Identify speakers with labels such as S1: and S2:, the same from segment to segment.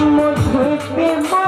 S1: much with me, my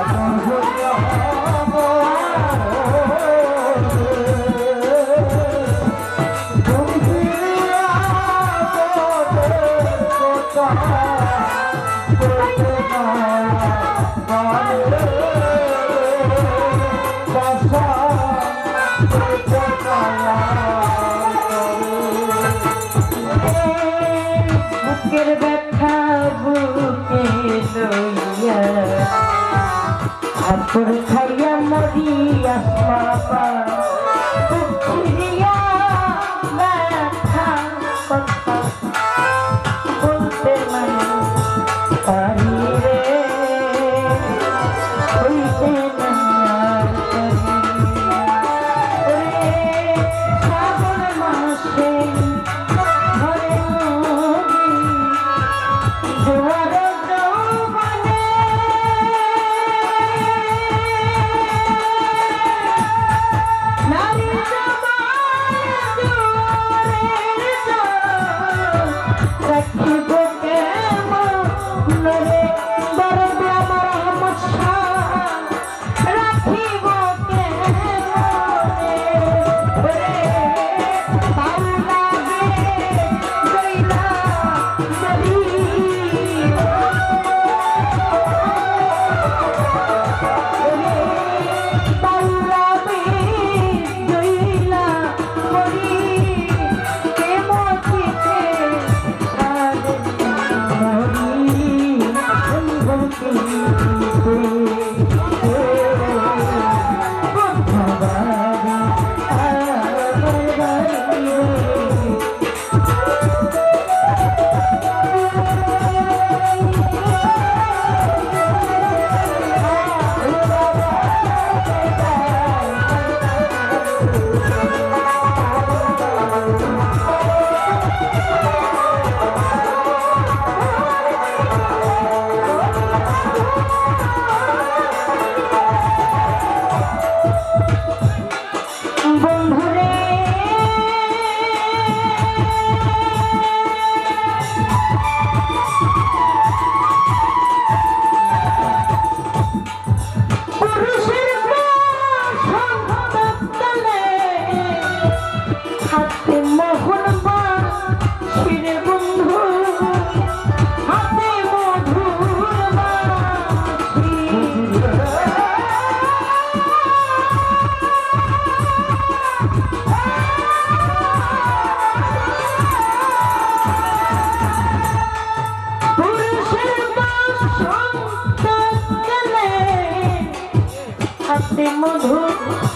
S1: বুকের ব্যথা বুকে লইয়া হাত খাইয়া মরিয়া বাবা হাসে মধুর